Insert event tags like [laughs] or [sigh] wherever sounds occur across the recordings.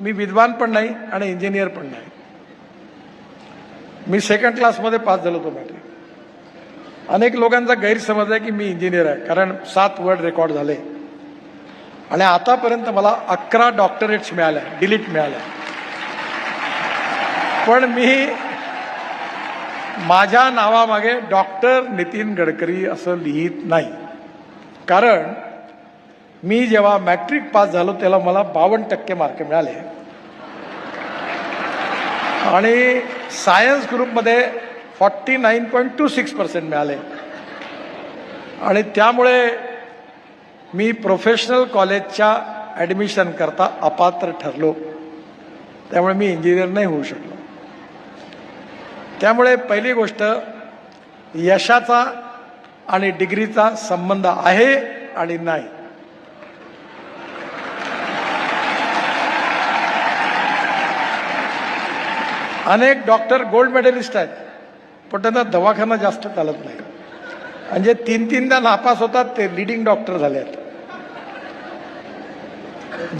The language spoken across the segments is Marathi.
मी विद्वान पण नाही आणि इंजिनियर पण नाही. मी सेकंड क्लासमध्ये पास झालो होतो मॅट्रिक अनेक लोकांचा गैरसमज आहे की मी इंजिनियर आहे कारण सात वर्ड रेकॉर्ड झाले. आणि आतापर्यंत मला अकरा डॉक्टरेट्स मिळाल्या डिलीट मिळाल्या. पण मी माझ्या नावामागे डॉक्टर नितीन गडकरी असं लिहित नाही. कारण मी जेव्हा मॅट्रिक पास झालो त्याला मला बावन्न टक्के मार्क मिळाले. आणि सायन्स ग्रुपमध्ये forty nine point two six percent मिळाले. आणि त्यामुळे मी प्रोफेशनल कॉलेजच्या ॲडमिशन करता अपात्र ठरलो. त्यामुळे मी इंजिनियर नाही होऊ शकलो. त्यामुळे पहिली गोष्ट यशाचा आणि डिग्रीचा संबंध आहे आणि नाही. अनेक डॉक्टर गोल्ड मेडलिस्ट आहेत. पण त्यांना दवाखाना जास्त चालत नाही. म्हणजे तीन तीनदा नापास होतात ते लिडिंग डॉक्टर झाले आहेत.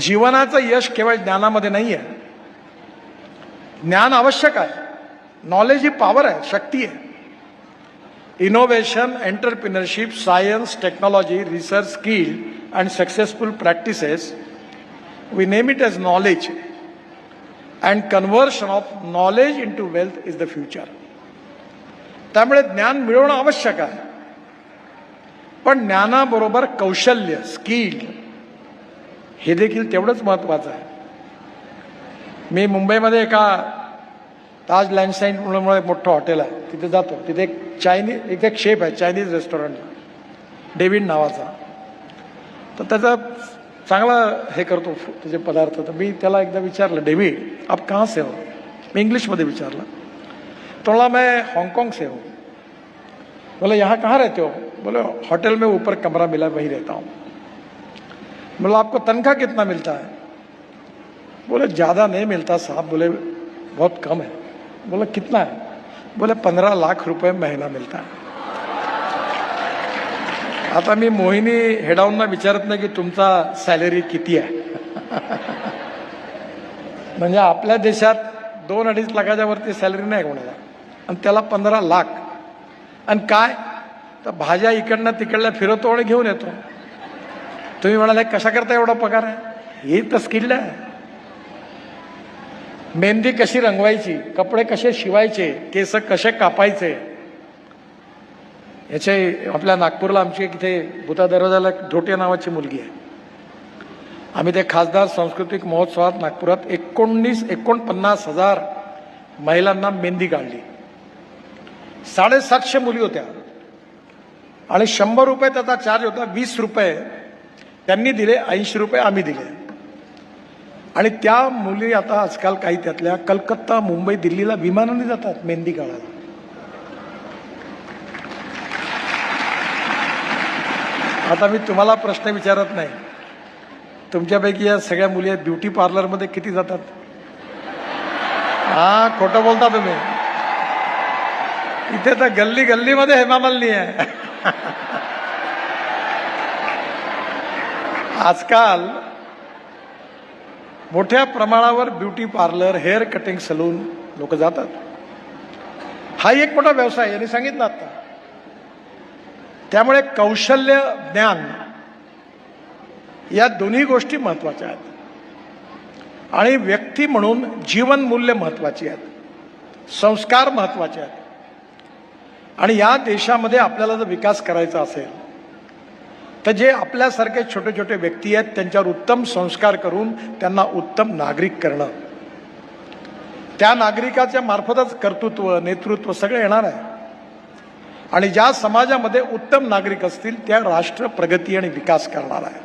जीवनाचं यश केवळ ज्ञानामध्ये नाही आहे ज्ञान आवश्यक आहे. नॉलेज ही पॉवर आहे शक्ती आहे. Innovation entrepreneurship science technology research skill and successful practices we name it as knowledge and conversion of knowledge into wealth is the future त्यामुळे ज्ञान मिळवणं आवश्यक आहे. पण ज्ञानाबरोबर कौशल्य स्किल हे देखील तेवढंच महत्वाचं आहे. मी मुंबईमध्ये एका ताज लँडसाईन म्हणून एक मोठं हॉटेल आहे. तिथे जातो. तिथे एक चायनीज इथे एक शेफ आहे चायनीज रेस्टॉरंट डेव्हिड नावाचा. तर त्याचा चांगला हे करतो त्याचे पदार्थ. तर मी त्याला एकदा विचारलं, डेव्हिड, आप कहाँ से हो? मी इंग्लिशमध्ये विचारलं. तो बोला मैं हांगकांग से हूँ. बोले, यहाँ कहाँ रहते हो? बोले, होटल में ऊपर कमरा मिला, वहीं रहता हूँ. बोला, आपको तनख्वाह कितना मिलता है? बोले, ज़्यादा नहीं मिलता साहब, बोले, बहुत कम है। बोले, कितना है? बोले, पंद्रह लाख रुपए महीना मिलता है। आता मी मोहिनी हेडाऊंना विचारत नाही की तुमचा सॅलरी किती आहे. [laughs] म्हणजे आपल्या देशात दोन अडीच लाखाच्या वरती सॅलरी नाही कोणाला. आणि त्याला पंधरा लाख. आणि काय? तर भाज्या इकडनं तिकडल्या फिरवतो आणि घेऊन येतो. तुम्ही म्हणाले कशा करता एवढा पगार आहे? हे तर स्किल्ड आहे. मेहंदी कशी रंगवायची कपडे कसे शिवायचे केस कसे कापायचे याचे आपल्या नागपूरला आमची एक इथे भूता दरवाजाला एक धोटे नावाची मुलगी आहे. आम्ही ते खासदार सांस्कृतिक महोत्सवात नागपुरात एकोणीस एकोणपन्नास हजार महिलांना मेहंदी काढली साडेसातशे मुली होत्या. आणि शंभर रुपये त्याचा चार्ज होता वीस रुपये. त्यांनी दिले ऐंशी रुपये आम्ही दिले. आणि त्या मुली आता आजकाल काही त्यातल्या कलकत्ता मुंबई दिल्लीला विमानाने जातात मेहंदी काढायला आता मी तुम्हाला प्रश्न विचारत नाही. तुमच्यापैकी या सगळ्या मुली आहेत ब्युटी पार्लरमध्ये किती जातात? हा खोटं बोलता तुम्ही. इथे तर गल्ली गल्लीमध्ये हेमामलनी आहे. आजकाल मोठ्या प्रमाणावर beauty parlour hair cutting salon लोक जातात. हा एक मोठा व्यवसाय यांनी सांगितलं आता. त्यामुळे कौशल्य ज्ञान या दोन्ही गोष्टी महत्त्वाच्या आहेत. आणि व्यक्ती म्हणून जीवनमूल्य महत्त्वाची महत्वाची आहेत. संस्कार महत्त्वाचे आहेत. आणि या देशामध्ये आपल्याला जर विकास करायचा असेल तर जे आपल्यासारखे छोटे छोटे व्यक्ती आहेत त्यांच्यावर उत्तम संस्कार करून त्यांना उत्तम नागरिक करणं. त्या नागरिकाच्या मार्फतच कर्तृत्व नेतृत्व सगळं येणार आहे. आणि ज्या समाजामध्ये उत्तम नागरिक असतील त्या राष्ट्र प्रगती आणि विकास करणार आहे.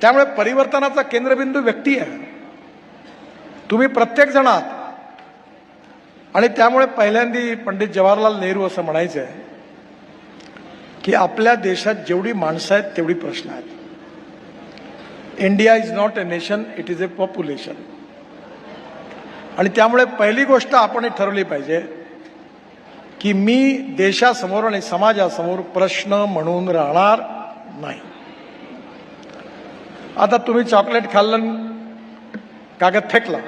त्यामुळे परिवर्तनाचा केंद्रबिंदू व्यक्ती आहे. तुम्ही प्रत्येक जण आहात आणि त्यामुळे पहिल्यांदी पंडित जवाहरलाल नेहरू असं म्हणायचं आहे की आपल्या देशात जेवढी माणसं आहेत तेवढी प्रश्न आहेत. India is not a nation it is a population आणि त्यामुळे पहिली गोष्ट आपण ठरवली पाहिजे की मी देशासमोर आणि समाजासमोर प्रश्न म्हणून राहणार नाही. आता तुम्ही चॉकलेट खाल्लं कागद फेकला.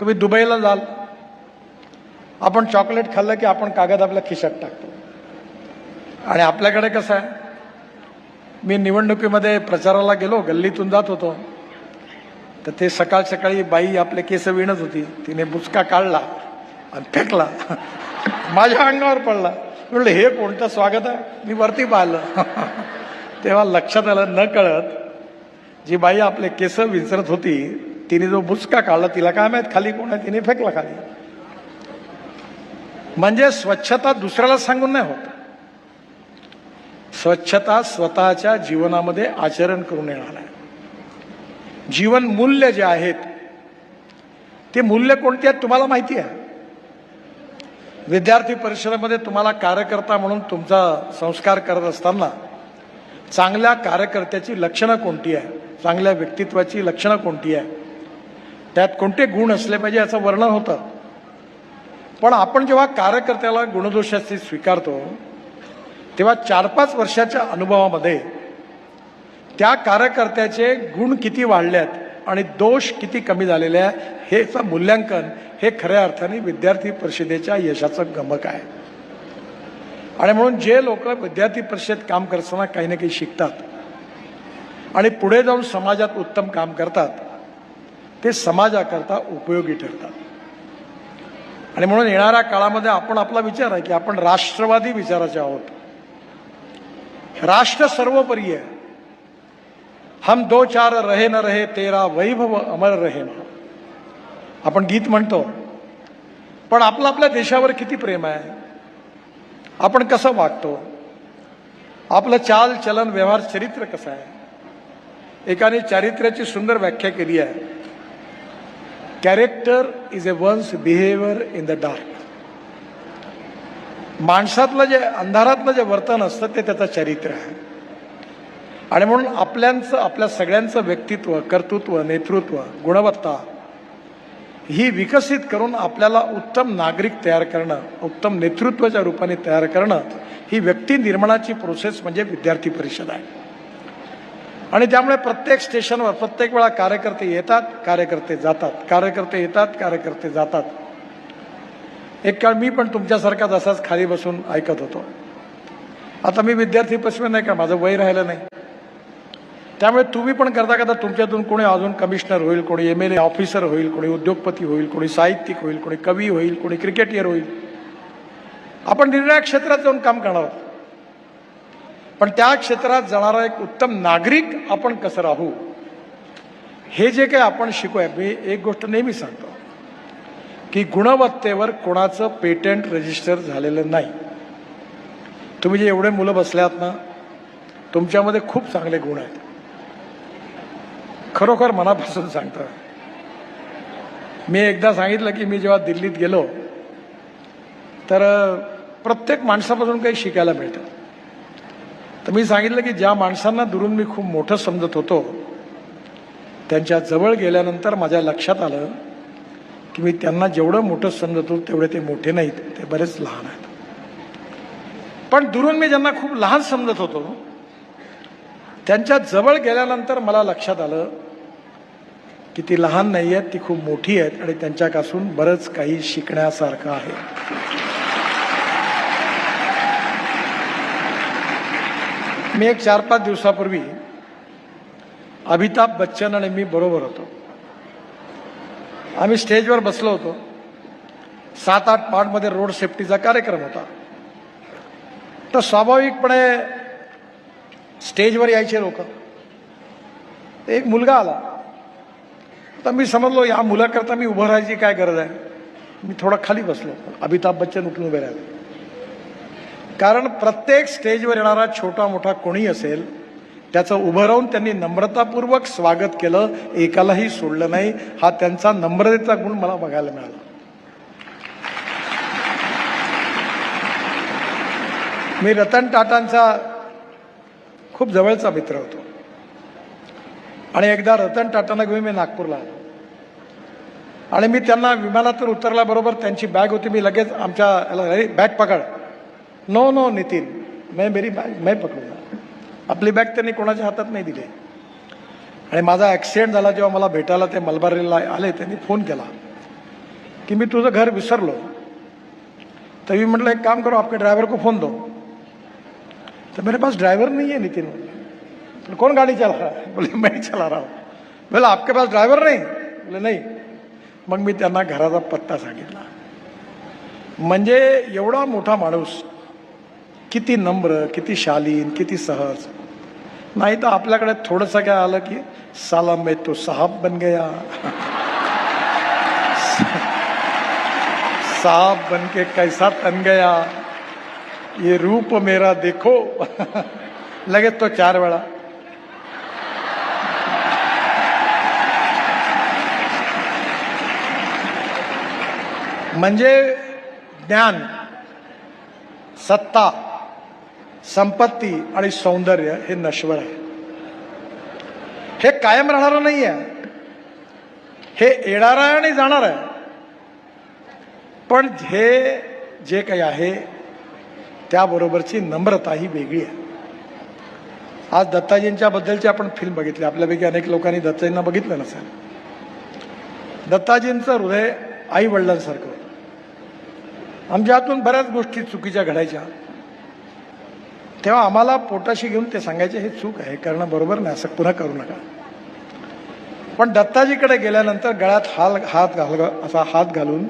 तुम्ही दुबईला जाल. आपण चॉकलेट खाल्लं की आपण कागद आपल्या खिशात टाकतो. आणि आपल्याकडे कसं आहे? मी निवडणुकीमध्ये प्रचाराला गेलो गल्लीतून जात होतो. तर ते सकाळ सकाळी बाई आपले केस विणत होती. तिने बुचका काढला आणि फेकला. माझ्या अंगावर पडला. म्हटलं हे कोणतं स्वागत आहे? मी वरती पाहिलं. तेव्हा लक्षात आलं न कळत जी बाई आपले केस विसरत होती तिने जो बुचका काढला तिला काय माहीत खाली कोण आहे? तिने फेकला खाली. म्हणजे स्वच्छता दुसऱ्याला सांगून नाही होत. स्वच्छता स्वतःच्या जीवनामध्ये आचरण करून येणार आहे. जीवन मूल्य जे आहेत ते मूल्य कोणते आहेत तुम्हाला माहिती आहे? विद्यार्थी परिषदेमध्ये तुम्हाला कार्यकर्ता म्हणून तुमचा संस्कार करत असताना चांगल्या कार्यकर्त्याची लक्षणं कोणती आहे? चांगल्या व्यक्तित्वाची लक्षणं कोणती आहे? त्यात कोणते गुण असले पाहिजे याचं वर्णन होतं. पण आपण जेव्हा कार्यकर्त्याला गुणदोषाची स्वीकारतो तेव्हा चार पाच वर्षाच्या अनुभवामध्ये त्या कार्यकर्त्याचे गुण किती वाढले आहेत आणि दोष किती कमी झालेले आहे हेचं मूल्यांकन हे खऱ्या अर्थाने विद्यार्थी परिषदेच्या यशाचं गमक आहे. आणि म्हणून जे लोक विद्यार्थी परिषद काम करताना काही ना काही शिकतात आणि पुढे जाऊन समाजात उत्तम काम करतात ते समाजाकरता उपयोगी ठरतात. आणि म्हणून येणाऱ्या काळामध्ये आपण आपला विचार आहे की आपण राष्ट्रवादी विचाराचे आहोत. राष्ट्र सर्वोपरी आहे. हम दो चार रहे न रहे तेरा वैभव अमर रहे ना. आपण गीत म्हणतो पण आपलं आपल्या देशावर किती प्रेम आहे? आपण कसं वागतो? आपलं चाल चलन व्यवहार चरित्र कसं आहे? एकाने चारित्र्याची सुंदर व्याख्या केली आहे. Character is a one's behaviour in the dark माणसातलं जे अंधारातलं जे वर्तन असतं ते त्याचं चरित्र आहे. आणि म्हणून आपल्यांचं आपल्या सगळ्यांचं व्यक्तित्व कर्तृत्व नेतृत्व गुणवत्ता ही विकसित करून आपल्याला उत्तम नागरिक तयार करणं उत्तम नेतृत्वाच्या रूपाने तयार करणं ही व्यक्ती निर्माणाची प्रोसेस म्हणजे विद्यार्थी परिषद आहे. आणि त्यामुळे प्रत्येक स्टेशनवर प्रत्येक वेळा कार्यकर्ते येतात कार्यकर्ते जातात कार्यकर्ते येतात कार्यकर्ते जातात. एक काळ मी पण तुमच्यासारखाच असाच खाली बसून ऐकत होतो. आता मी विद्यार्थी परिषद नाही का? माझं वय राहिलं नाही. त्यामुळे तुम्ही पण करता करता तुमच्यातून कोणी अजून कमिशनर होईल कोणी एम एल ए ऑफिसर होईल कोणी उद्योगपती होईल कोणी साहित्यिक होईल कोणी कवी होईल कोणी क्रिकेटियर होईल. आपण निर्णया क्षेत्रात जाऊन काम करणार आहोत. पण त्या क्षेत्रात जाणारा एक उत्तम नागरिक आपण कसं राहू? हे जे काही आपण शिकूया मी एक गोष्ट नेहमी सांगतो की गुणवत्तेवर कोणाचं पेटंट रजिस्टर झालेलं नाही. तुम्ही जे एवढे मुलं बसल्यात ना तुमच्यामध्ये खूप चांगले गुण आहेत. खरोखर मनापासून सांगतो. मी एकदा सांगितलं की मी जेव्हा दिल्लीत गेलो तर प्रत्येक माणसापासून काही शिकायला मिळतं. तर मी सांगितलं की ज्या माणसांना दुरून मी खूप मोठं समजत होतो त्यांच्या जवळ गेल्यानंतर माझ्या लक्षात आलं की मी त्यांना जेवढं मोठं समजत होतो तेवढे ते मोठे नाहीत ते बरेच लहान आहेत. पण दुरून मी ज्यांना खूप लहान समजत होतो त्यांच्या जवळ गेल्यानंतर मला लक्षात आलं की ती लहान नाही आहेत ती खूप मोठी आहेत आणि त्यांच्यापासून बरंच काही शिकण्यासारखं आहे. मी एक चार पाच दिवसापूर्वी अमिताभ बच्चन आणि मी बरोबर होतो. आम्ही स्टेजवर बसलो होतो. सात आठ पार्टमध्ये रोड सेफ्टीचा कार्यक्रम होता. तर स्वाभाविकपणे स्टेजवर यायचे लोक. एक मुलगा आला. तर मी समजलो या मुलाकरता मी उभं राहायची काय गरज आहे? मी थोडा खाली बसलो. अमिताभ बच्चन उठून उभे राहिले. कारण प्रत्येक स्टेजवर येणारा छोटा मोठा कोणी असेल त्याचं उभं राहून त्यांनी नम्रतापूर्वक स्वागत केलं एकालाही सोडलं नाही. हा त्यांचा नम्रतेचा गुण मला बघायला मिळाला. मी रतन टाटांचा खूप जवळचा मित्र होतो. आणि एकदा रतन टाटांना घेऊन मी नागपूरला आलो. आणि मी त्यांना विमानातून उतरल्याबरोबर त्यांची बॅग होती मी लगेच आमच्या याला अरे बॅग पकड. नो नो नितीन मैं मेरी बॅग मैं पकडू आपली बॅग त्यांनी कोणाच्या हातात नाही दिली. आणि माझा ॲक्सिडेंट झाला जेव्हा मला भेटायला ते मलबारीला आले त्यांनी फोन केला की मी तुझं घर विसरलो. तर मी म्हटलं एक काम करो आपके ड्रायव्हर को फोन दो. तर मेरे पास ड्रायव्हर नाही आहे नितीन. कौन गाड़ी चला रहा है? बोले मैं चला रहा हूँ. बोला आपके पास ड्रायव्हर नाही? बोले नाही. मग मी त्यांना घराचा पत्ता सांगितला. म्हणजे एवढा मोठा माणूस किती नम्र किती शालीन किती सहज. नाही तर आपल्याकडे थोडंसं काय आलं की साला मे तो साहब बन गया. साहब बन के कैसा तन गया. ये रूप मेरा देखो. लगेच तो चार वेळा म्हणजे ज्ञान सत्ता संपत्ती आणि सौंदर्य हे नश्वर आहे. हे कायम राहणारं नाही आहे हे येणार आहे आणि जाणार आहे. पण हे जे काही आहे त्याबरोबरची नम्रता ही वेगळी आहे. आज दत्ताजींच्या बद्दलची आपण फिल्म बघितली. आपल्यापैकी अनेक लोकांनी दत्ताजींना बघितलं नसेल. दत्ताजींचं हृदय आई वडिलांसारखं होतं. आमच्या हातून बऱ्याच गोष्टी चुकीच्या घडायच्या. तेव्हा आम्हाला पोटाशी घेऊन ते सांगायचे हे चूक आहे करणं बरोबर नाही असं पुन्हा करू नका. पण दत्ताजीकडे गेल्यानंतर गळ्यात हाल हात घाल असा हात घालून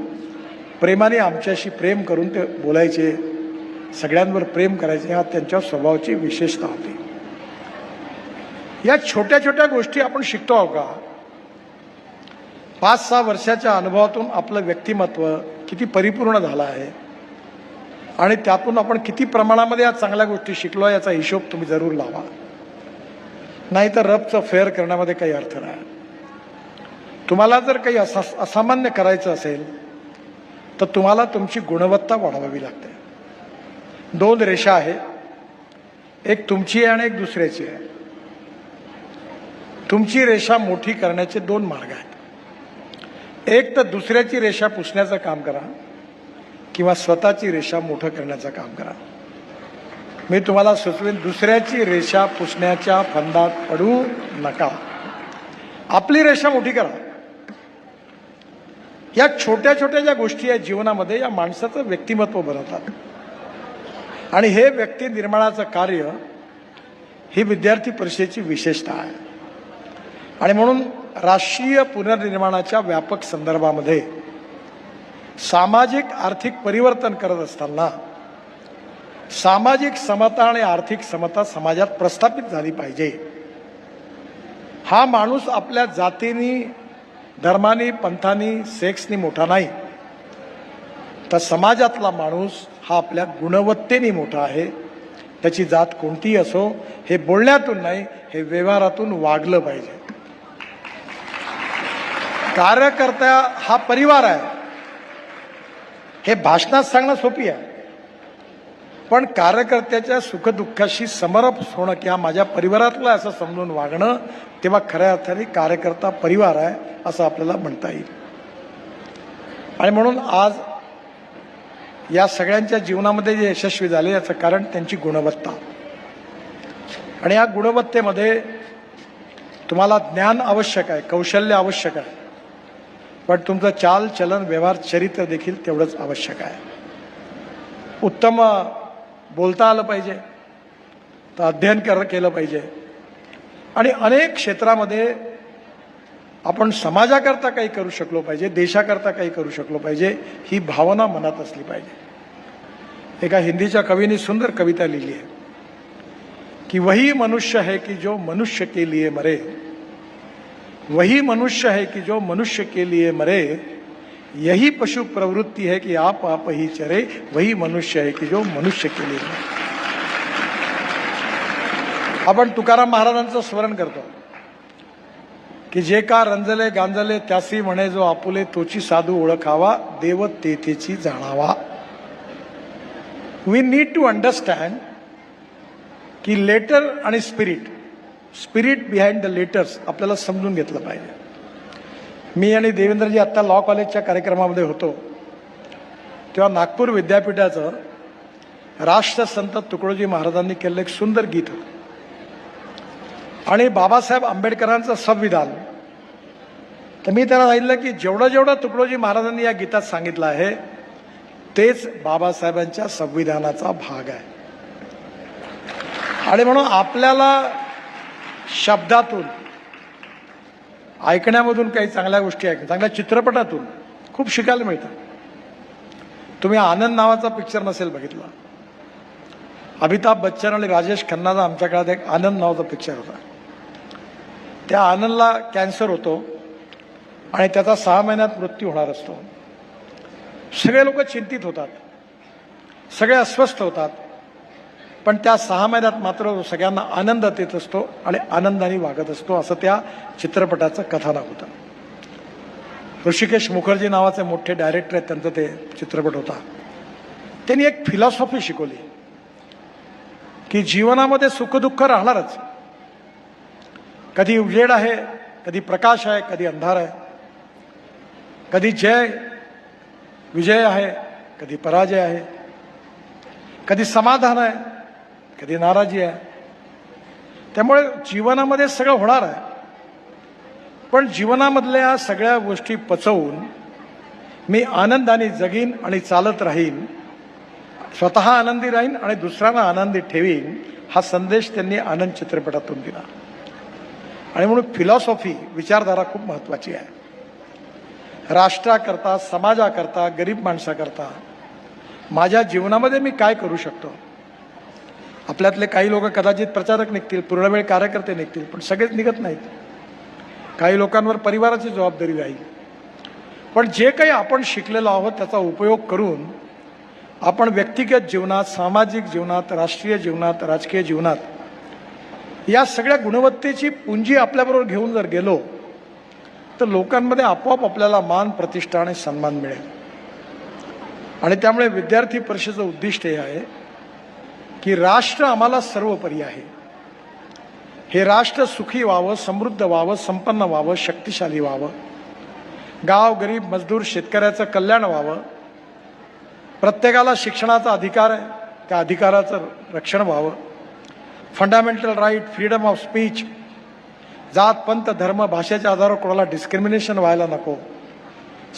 प्रेमाने आमच्याशी प्रेम करून ते बोलायचे. सगळ्यांवर प्रेम करायचे हा त्यांच्या स्वभावाची विशेषता होती. या छोट्या छोट्या गोष्टी आपण शिकतो आहो का? पाच सहा वर्षाच्या अनुभवातून आपलं व्यक्तिमत्व किती परिपूर्ण झालं आहे. आणि त्यातून आपण किती प्रमाणामध्ये या चांगल्या गोष्टी शिकलो याचा हिशोब तुम्ही जरूर लावा. नाहीतर रबचं फेअर करण्यामध्ये काही अर्थ नाही. तुम्हाला जर काही असा असामान्य करायचं असेल तर तुम्हाला तुमची गुणवत्ता वाढवावी लागते. दोन रेषा आहे एक तुमची आहे आणि एक दुसऱ्याची आहे. तुमची रेषा मोठी करण्याचे दोन मार्ग आहेत. एक तर दुसऱ्याची रेषा पुसण्याचं काम करा किंवा स्वतःची रेषा मोठं करण्याचं काम करा. मी तुम्हाला सुचवेन दुसऱ्याची रेषा पुसण्याच्या फंदात पडू नका. आपली रेषा मोठी करा. या छोट्या छोट्या ज्या गोष्टी आहेत जीवनामध्ये या माणसाचं व्यक्तिमत्व बनवतात. आणि हे व्यक्ती निर्माणाचं कार्य ही विद्यार्थी परिषदेची विशेषता आहे. आणि म्हणून राष्ट्रीय पुनर्निर्माणाच्या व्यापक संदर्भामध्ये सामाजिक आर्थिक परिवर्तन करत असताना सामाजिक समता आणि आर्थिक समता समाजात प्रस्थापित झाली पाहिजे. हा माणूस आपल्या जातीनी धर्मानी पंथानी सेक्सनी मोठा नाही. तर समाजातला माणूस हा आपल्या गुणवत्तेने मोठा आहे. त्याची जात कोणतीही असो हे बोलण्यातून नाही हे व्यवहारातून वागलं पाहिजे. कार्यकर्ता हा परिवार आहे. हे भाषणात सांगणं सोपी आहे. पण कार्यकर्त्याच्या सुखदुःखाशी समरप होणं किंवा माझ्या परिवारातलं असं समजून वागणं तेव्हा खऱ्या अर्थाने कार्यकर्ता परिवार आहे असं आपल्याला म्हणता येईल. आणि म्हणून आज या सगळ्यांच्या जीवनामध्ये जे यशस्वी झाले याचं कारण त्यांची गुणवत्ता. आणि या गुणवत्तेमध्ये तुम्हाला ज्ञान आवश्यक आहे कौशल्य आवश्यक आहे. पण तुमचं चाल चलन व्यवहार चरित्र देखील तेवढंच आवश्यक आहे. उत्तम बोलता आलं पाहिजे. तर अध्ययन कर केलं पाहिजे. आणि अनेक क्षेत्रामध्ये आपण समाजाकरता काही करू शकलो पाहिजे देशाकरता काही करू शकलो पाहिजे ही भावना मनात असली पाहिजे. एका हिंदीच्या कवीने सुंदर कविता लिहिली आहे की वही मनुष्य है की जो मनुष्य के लिए मरे. वही मनुष्य है कि जो मनुष्य के लिए मरे यही पशु प्रवृत्ति है कि आप आप ही चरे वही मनुष्य है कि जो मनुष्य के लिए मरे। आपण तुकाराम महाराजांचं स्मरण करतो की जे का रंजले गांजले त्यासी म्हणे जो आपुले तोची साधू ओळखावा देव तेथेची जाणावा। वी नीड टू अंडरस्टँड की लेटर आणि spirit spirit behind the letters आपल्याला समजून घेतलं पाहिजे. मी आणि देवेंद्रजी आत्ता लॉ कॉलेजच्या कार्यक्रमामध्ये होतो. तेव्हा नागपूर विद्यापीठाचं राष्ट्रसंत तुकडोजी महाराजांनी केलेलं एक सुंदर गीत होतं. आणि बाबासाहेब आंबेडकरांचं संविधान. तर मी त्याला सांगितलं की जेवढं जेवढं तुकडोजी महाराजांनी या गीतात सांगितलं आहे तेच बाबासाहेबांच्या संविधानाचा भाग आहे. आणि म्हणून आपल्याला शब्दातून ऐकण्यामधून काही चांगल्या गोष्टी ऐक चांगल्या चित्रपटातून खूप शिकायला मिळतं. तुम्ही आनंद नावाचा पिक्चर नसेल बघितला. अमिताभ बच्चन आणि राजेश खन्नाचा आमच्या काळात एक आनंद नावाचा पिक्चर होता. त्या आनंदला कॅन्सर होतो आणि त्याचा सहा महिन्यात मृत्यू होणार असतो. सगळे लोक चिंतित होतात. सगळे अस्वस्थ होतात. पण त्या सहा महिन्यात मात्र सगळ्यांना आनंद देत असतो आणि आनंदाने वागत असतो असं त्या चित्रपटाचं कथानक होतं. ऋषिकेश मुखर्जी नावाचे मोठे डायरेक्टर आहेत त्यांचं ते चित्रपट होता. त्यांनी एक फिलॉसॉफी शिकवली की जीवनामध्ये सुखदुःख राहणारच. कधी उजेड आहे कधी प्रकाश आहे कधी अंधार आहे. कधी जय विजय आहे कधी पराजय आहे. कधी समाधान आहे कधी नाराजी आहे. त्यामुळे जीवनामध्ये सगळं होणार आहे. पण जीवनामधल्या सगळ्या गोष्टी पचवून मी आनंदाने जगीन आणि चालत राहीन. स्वतः आनंदी राहीन आणि दुसऱ्यांना आनंदी ठेवीन हा संदेश त्यांनी आनंद चित्रपटातून दिला. आणि म्हणून फिलॉसॉफी विचारधारा खूप महत्वाची आहे. राष्ट्राकरता समाजाकरता गरीब माणसाकरता माझ्या जीवनामध्ये मी काय करू शकतो? आपल्यातले काही लोक कदाचित प्रचारक निघतील पूर्णवेळ कार्यकर्ते निघतील पण सगळेच निघत नाहीत. काही लोकांवर परिवाराची जबाबदारी राहील. पण जे काही आपण शिकलेलो आहोत त्याचा उपयोग करून आपण व्यक्तिगत जीवनात सामाजिक जीवनात राष्ट्रीय जीवनात राजकीय जीवनात या सगळ्या गुणवत्तेची पुंजी आपल्याबरोबर घेऊन जर गेलो तर लोकांमध्ये आपोआप आपल्याला मान प्रतिष्ठा आणि सन्मान मिळेल. आणि त्यामुळे विद्यार्थी परिषदेचं उद्दिष्ट हे आहे की राष्ट्र आम्हाला सर्वोपरी आहे. हे राष्ट्र सुखी व्हावं समृद्ध व्हावं संपन्न व्हावं शक्तिशाली व्हावं. गाव गरीब मजदूर शेतकऱ्याचं कल्याण व्हावं. प्रत्येकाला शिक्षणाचा अधिकार आहे त्या अधिकाराचं रक्षण व्हावं. Fundamental right freedom of speech जात पंत धर्म भाषेच्या आधारावर कोणाला डिस्क्रिमिनेशन व्हायला नको.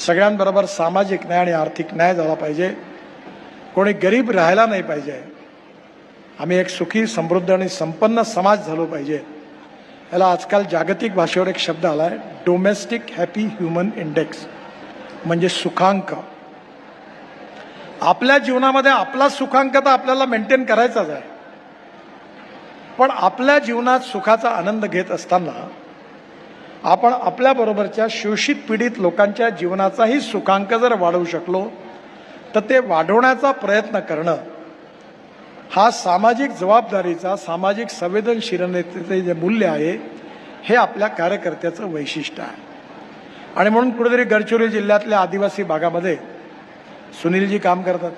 सगळ्यांबरोबर सामाजिक न्याय आणि आर्थिक न्याय झाला पाहिजे. कोणी गरीब राहायला नाही पाहिजे. आम्ही एक सुखी समृद्ध आणि संपन्न समाज झालो पाहिजे. याला आजकाल जागतिक भाषेवर एक शब्द आला आहे डोमेस्टिक हॅपी ह्युमन इंडेक्स म्हणजे सुखांक. आपल्या जीवनामध्ये आपला सुखांक तर आपल्याला मेंटेन करायचाच आहे. पण आपल्या जीवनात सुखाचा आनंद घेत असताना आपण आपल्याबरोबरच्या शोषित पीडित लोकांच्या जीवनाचाही सुखांक जर वाढवू शकलो तर ते वाढवण्याचा प्रयत्न करणं हा सामाजिक जबाबदारीचा सामाजिक संवेदनशीलतेचे जे मूल्य आहे हे आपल्या कार्यकर्त्याचं वैशिष्ट्य आहे. आणि म्हणून कुठेतरी गडचिरोली जिल्ह्यातल्या आदिवासी भागामध्ये सुनीलजी काम करतात.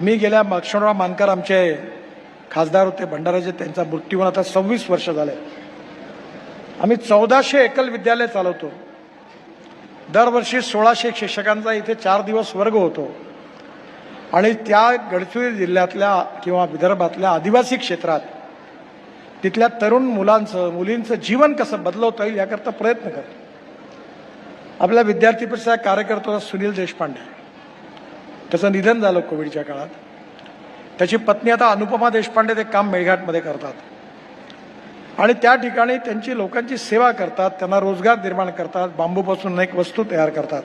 मी गेल्या लक्ष्मणराव मानकर आमचे खासदार होते भंडाराचे त्यांचा मृत्यू आता सव्वीस वर्ष झाले. आम्ही चौदाशे एकल विद्यालय चालवतो. दरवर्षी सोळाशे शिक्षकांचा इथे चार दिवस वर्ग होतो. आणि त्या गडचिरोली जिल्ह्यातल्या किंवा विदर्भातल्या आदिवासी क्षेत्रात तिथल्या तरुण मुलांचं मुलींचं जीवन कसं बदलवता येईल याकरता प्रयत्न करतो आपल्या विद्यार्थी परिषद कार्यकर्ता सुनील देशपांडे. त्याचं निधन झालं कोविडच्या काळात. त्याची पत्नी आता अनुपमा देशपांडे ते काम मेळघाटमध्ये करतात. आणि त्या ठिकाणी त्यांची लोकांची सेवा करतात त्यांना रोजगार निर्माण करतात बांबूपासून अनेक वस्तू तयार करतात.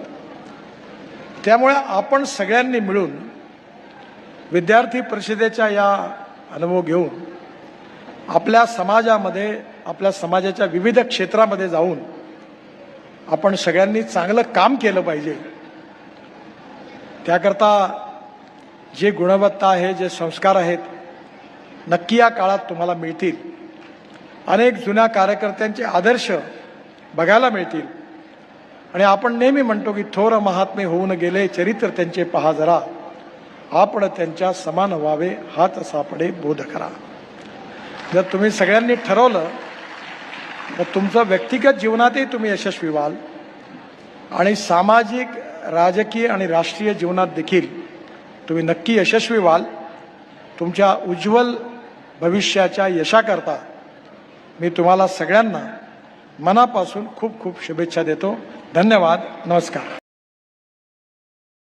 त्यामुळे आपण सगळ्यांनी मिळून विद्यार्थी परिषदेच्या या अनुभव घेऊन आपल्या समाजामध्ये आपल्या समाजाच्या विविध क्षेत्रामध्ये जाऊन आपण सगळ्यांनी चांगलं काम केलं पाहिजे. त्याकरता जे गुणवत्ता आहे जे संस्कार आहेत नक्की या काळात तुम्हाला मिळतील. अनेक जुन्या कार्यकर्त्यांचे आदर्श बघायला मिळतील. आणि आपण नेहमी म्हणतो की थोर महात्मे होऊन गेले चरित्र त्यांचे पहा जरा. आपण त्यांच्या समान व्हावे हात सापडे बोध करा. जर तुम्ही सगळ्यांनी ठरवलं तर तुमचं व्यक्तिगत जीवनातही तुम्ही यशस्वी व्हाल. आणि सामाजिक राजकीय आणि राष्ट्रीय जीवनात देखील तुम्ही नक्की यशस्वी व्हाल. तुमच्या उज्ज्वल भविष्याच्या यशाकरता मी तुम्हाला सगळ्यांना मनापासून खूप खूप शुभेच्छा देतो. धन्यवाद. नमस्कार.